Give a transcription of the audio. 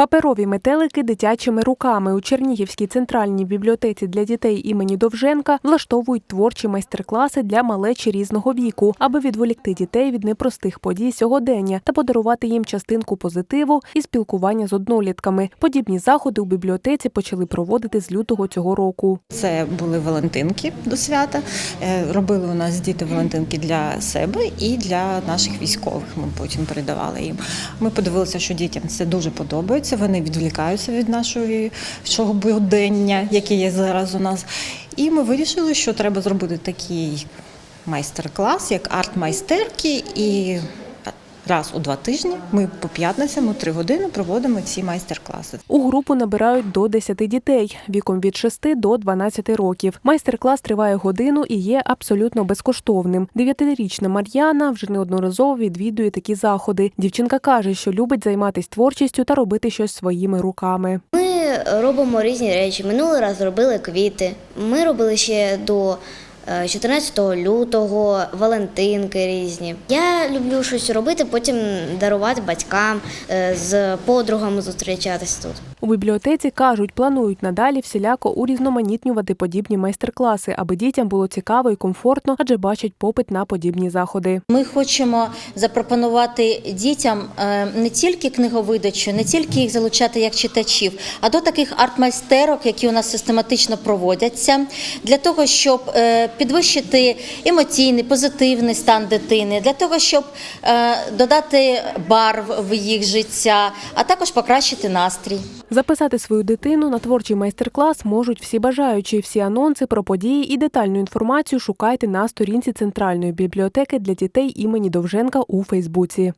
Паперові метелики дитячими руками у Чернігівській центральній бібліотеці для дітей імені Довженка влаштовують творчі майстер-класи для малечі різного віку, аби відволікти дітей від непростих подій сьогодення та подарувати їм частинку позитиву і спілкування з однолітками. Подібні заходи у бібліотеці почали проводити з лютого цього року. Це були Валентинки до свята. Е, Робили у нас діти Валентинки для себе і для наших військових. Ми потім передавали їм. Ми подивилися, що дітям це дуже подобається. Вони відволікаються від нашого будення, яке є зараз у нас. І ми вирішили, що треба зробити такий майстер-клас, як арт-майстерки. І раз у два тижні ми по п'ятницям у три години проводимо ці майстер-класи. У групу набирають до 10 дітей віком від 6 до 12 років. Майстер-клас триває годину і є абсолютно безкоштовним. Дев'ятирічна Мар'яна вже неодноразово відвідує такі заходи. Дівчинка каже, що любить займатися творчістю та робити щось своїми руками. Ми робимо різні речі. Минулий раз робили квіти. Ми робили ще до 14 лютого Валентинки різні. Я люблю щось робити, потім дарувати батькам, е, з подругами зустрічатись тут. У бібліотеці кажуть, планують надалі всіляко урізноманітнювати подібні майстер-класи, аби дітям було цікаво і комфортно, адже бачать попит на подібні заходи. Ми хочемо запропонувати дітям е, не тільки книговидачу, не тільки їх залучати як читачів, а до таких арт-майстерок, які у нас систематично проводяться, для того, щоб е, підвищити емоційний, позитивний стан дитини, для того, щоб е, додати барв в їх життя, а також покращити настрій. Записати свою дитину на творчий майстер-клас можуть всі бажаючі. Всі анонси про події і детальну інформацію шукайте на сторінці Центральної бібліотеки для дітей імені Довженка у Фейсбуці.